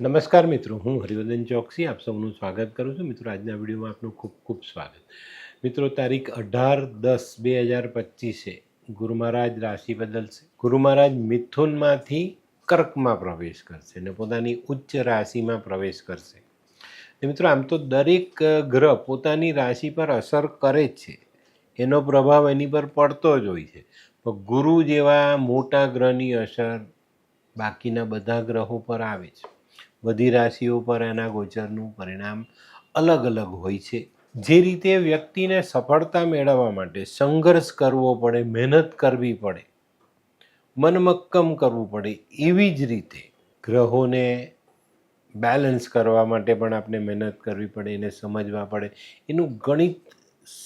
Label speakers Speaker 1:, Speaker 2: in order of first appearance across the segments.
Speaker 1: નમસ્કાર મિત્રો, હું હરિવર્ધન ચોકસી આપ સૌનું સ્વાગત કરું છું. મિત્રો, આજના વિડીયોમાં આપનું ખૂબ ખૂબ સ્વાગત. મિત્રો, તારીખ અઢાર દસ બે હજાર પચીસે ગુરુ મહારાજ રાશિ બદલશે. ગુરુ મહારાજ મિથુનમાંથી કર્કમાં પ્રવેશ કરશે અને પોતાની ઉચ્ચ રાશિમાં પ્રવેશ કરશે. મિત્રો, આમ તો દરેક ગ્રહ પોતાની રાશિ પર અસર કરે જ છે. એનો પ્રભાવ એની પર પડતો જ હોય છે. પણ ગુરુ જેવા મોટા ગ્રહની અસર બાકીના બધા ગ્રહો પર આવે છે. બધી રાશિઓ પર એના ગોચરનું પરિણામ અલગ અલગ હોય છે. જે રીતે વ્યક્તિને સફળતા મેળવવા માટે સંઘર્ષ કરવો પડે, મહેનત કરવી પડે, મનમક્કમ કરવું પડે, એવી જ રીતે ગ્રહોને બેલેન્સ કરવા માટે પણ આપણે મહેનત કરવી પડે, એને સમજવા પડે, એનું ગણિત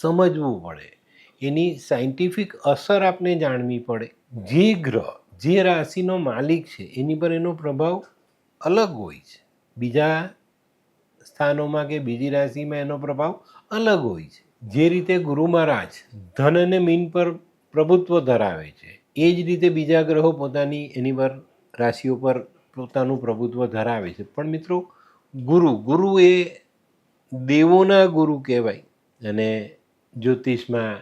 Speaker 1: સમજવું પડે, એની સાયન્ટિફિક અસર આપણે જાણવી પડે. જે ગ્રહ, જે રાશિનો માલિક છે, એની પર એનો પ્રભાવ અલગ હોય છે. બીજા સ્થાનોમાં કે બીજી રાશિમાં એનો પ્રભાવ અલગ હોય છે. જે રીતે ગુરુ મહારાજ ધન અને મીન પર પ્રભુત્વ ધરાવે છે, એ જ રીતે બીજા ગ્રહો પોતાની એની પર, રાશિઓ પર પોતાનું પ્રભુત્વ ધરાવે છે. પણ મિત્રો, ગુરુ ગુરુ એ દેવોના ગુરુ કહેવાય. અને જ્યોતિષમાં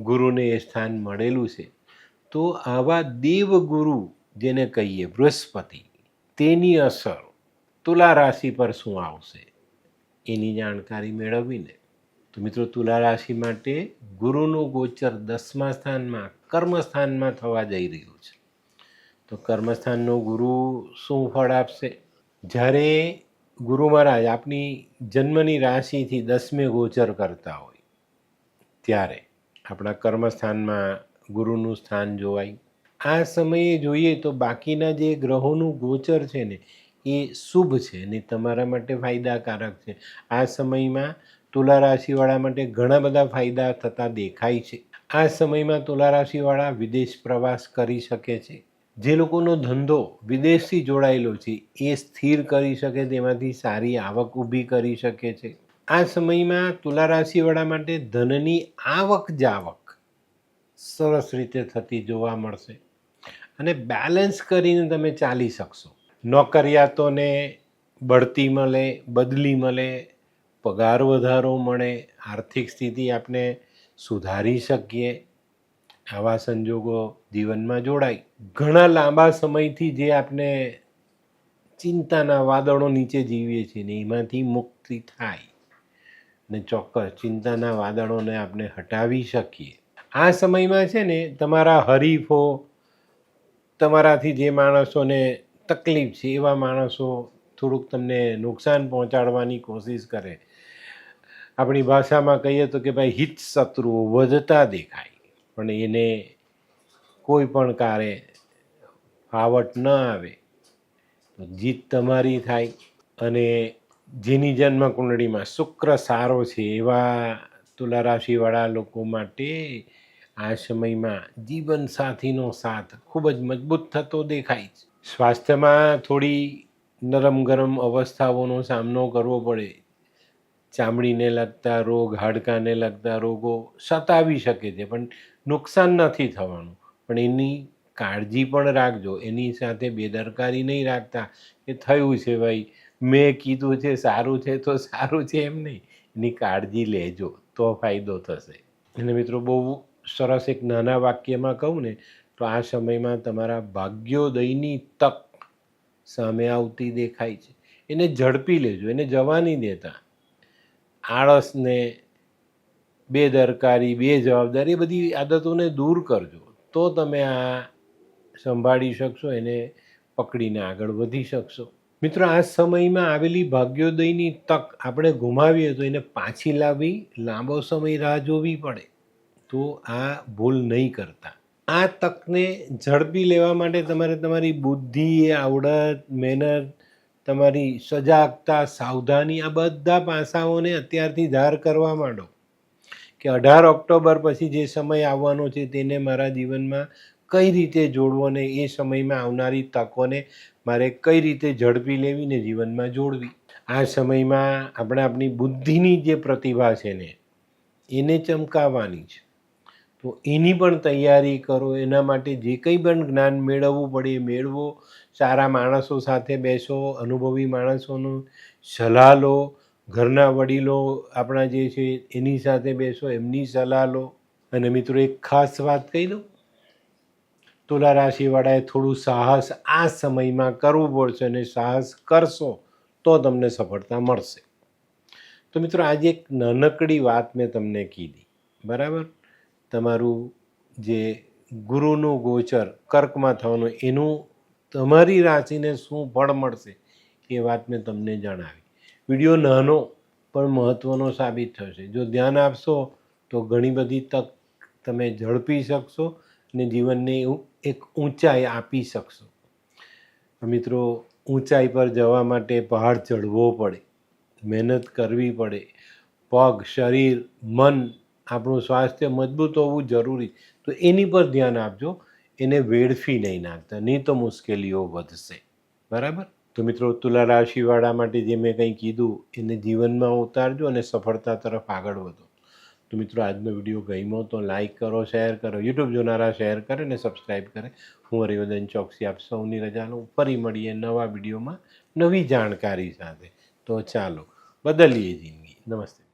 Speaker 1: ગુરુને એ સ્થાન મળેલું છે. તો આવા દેવગુરુ જેને કહીએ, બૃહસ્પતિ તેની અસર તુલા રાશિ પર શું આવશે? એની જાણકારી મેળવીને. તો મિત્રો, તુલા રાશિ માટે ગુરુનું ગોચર દસમા સ્થાનમાં, કર્મસ્થાનમાં થવા જઈ રહ્યું છે. તો કર્મસ્થાનનો ગુરુ શું ફળ આપશે? જ્યારે ગુરુ મહારાજ આપની જન્મની રાશિથી દસમે ગોચર કરતા હોય, ત્યારે આપણા કર્મસ્થાનમાં ગુરુનું સ્થાન જોવાય. આ સમયે જોઈએ તો બાકીના જે ગ્રહોનું ગોચર છે ને, એ શુભ છે ને તમારા માટે ફાયદાકારક છે. આ સમયમાં તુલા રાશિવાળા માટે ઘણા બધા ફાયદા થતા દેખાય છે. આ સમયમાં તુલા રાશિવાળા વિદેશ પ્રવાસ કરી શકે છે. જે લોકોનો ધંધો વિદેશથી જોડાયેલો છે, એ સ્થિર કરી શકે, તેમાંથી સારી આવક ઊભી કરી શકે છે. આ સમયમાં તુલા રાશિવાળા માટે ધનની આવક જાવક સરસ રીતે થતી જોવા મળશે. અને બેલેન્સ કરીને તમે ચાલી શકશો. નોકરિયાતોને બઢતી મળે, બદલી મળે, પગાર વધારો મળે, આર્થિક સ્થિતિ આપણે સુધારી શકીએ. આવા સંજોગો જીવનમાં જોડાય. ઘણા લાંબા સમયથી જે આપણે ચિંતાના વાદળો નીચે જીવીએ છીએ ને એમાંથી મુક્તિ થાય ને ચોક્કસ ચિંતાના વાદળોને આપણે હટાવી શકીએ. આ સમયમાં છે ને તમારા હરીફો તમારાથી જે માણસોને તકલીફ છે, એવા માણસો થોડુંક તમને નુકસાન પહોંચાડવાની કોશિશ કરે. આપણી ભાષામાં કહીએ તો કે ભાઈ, હિત શત્રુઓ વધતા દેખાય. પણ એને કોઈ પણ કારે ફાવટ ન આવે. તો જીત તમારી થાય અને જેની જન્મ કુંડળીમાં શુક્ર સારો છે, એવા તુલા રાશિવાળા લોકો માટે આ સમયમાં જીવન સાથીનો સાથ ખૂબ જ મજબૂત થતો દેખાય છે. સ્વાસ્થ્યમાં થોડી નરમ ગરમ અવસ્થાઓનો સામનો કરવો પડે. ચામડીને લગતા રોગ, હાડકાને લગતા રોગો સતાવી શકે છે, પણ નુકસાન નથી થવાનું. પણ એની કાળજી પણ રાખજો. એની સાથે બેદરકારી નહીં રાખતા કે થયું છે ભાઈ, મેં કીધું છે, સારું છે, તો સારું છે એમ નહીં. એની કાળજી લેજો, તો ફાયદો થશે. અને મિત્રો, બહુ સરસ એક નાના વાક્યમાં કહું ને, તો આ સમયમાં તમારા ભાગ્યોદયની તક સામે આવતી દેખાય છે. એને ઝડપી લેજો, એને જવા નહીં દેતા. આળસને, બેદરકારી, બેજવાબદારી એ બધી આદતોને દૂર કરજો. તો તમે આ સંભાળી શકશો, એને પકડીને આગળ વધી શકશો. મિત્રો, આ સમયમાં આવેલી ભાગ્યોદયની તક આપણે ગુમાવીએ તો એને પાછી લાવવી, લાંબો સમય રાહ જોવી પડે. તો આ ભૂલ નહીં કરતા. આ તકને ઝડપી લેવા માટે તમારે તમારી બુદ્ધિ, આવડત, મહેનત, તમારી સજાગતા, સાવધાની આ બધા પાસાઓને અત્યારથી ધાર કરવા માંડો. કે અઢાર ઓક્ટોબર પછી જે સમય આવવાનો છે તેને મારા જીવનમાં કઈ રીતે જોડવો ને એ સમયમાં આવનારી તકોને મારે કઈ રીતે ઝડપી લેવી ને જીવનમાં જોડવી. આ સમયમાં આપણે આપણી બુદ્ધિની જે પ્રતિભા છે ને, એને ચમકાવવાની છે. તો એની પણ તૈયારી કરો, એના માટે જે કંઈ પણ જ્ઞાન મેળવવું પડે એ મેળવો. સારા માણસો સાથે બેસો, અનુભવી માણસોનું સલાહ લો, ઘરના વડીલો આપણા જે છે એની સાથે બેસો, એમની સલાહ લો. અને મિત્રો એક ખાસ વાત કહી દઉં, તુલા રાશિવાળાએ થોડું સાહસ આ સમયમાં કરવું પડશે અને સાહસ કરશો તો તમને સફળતા મળશે. તો મિત્રો આજે એક નાનકડી વાત મેં તમને કીધી, બરાબર? તમારું જે ગુરુનું ગોચર કર્કમાં થવાનું, એનું તમારી રાશિને શું ફળ મળશે, એ વાત મેં તમને જણાવી. વીડિયો નાનો, પણ મહત્ત્વનો સાબિત થશે. જો ધ્યાન આપશો, તો ઘણી બધી તક તમે ઝડપી શકશો અને જીવનને એક ઊંચાઈ આપી શકશો. મિત્રો, ઊંચાઈ પર જવા માટે પહાડ ચડવો પડે. મહેનત કરવી પડે. પગ, શરીર, મન આપણું સ્વાસ્થ્ય મજબૂત હોવું જરૂરી. તો એની પર ધ્યાન આપજો. એને વેડફી નહીં નાખતા. નહીં તો મુશ્કેલીઓ વધશે. બરાબર? તો મિત્રો, તુલા રાશિવાળા માટે જે મેં કંઈ કીધું, એને જીવનમાં ઉતારજો અને સફળતા તરફ આગળ વધો. તો મિત્રો, આજનો વીડિયો ગમ્યો તો લાઇક કરો, શેર કરો, યુટ્યુબ જોનારા શેર કરે અને સબસ્ક્રાઈબ કરે. હું હરિવર્ધન ચોકસી આપ સૌની રજા ફરી મળીએ નવા વિડીયોમાં નવી જાણકારી સાથે. તો ચાલો, બદલીએ જિંદગી. નમસ્તે.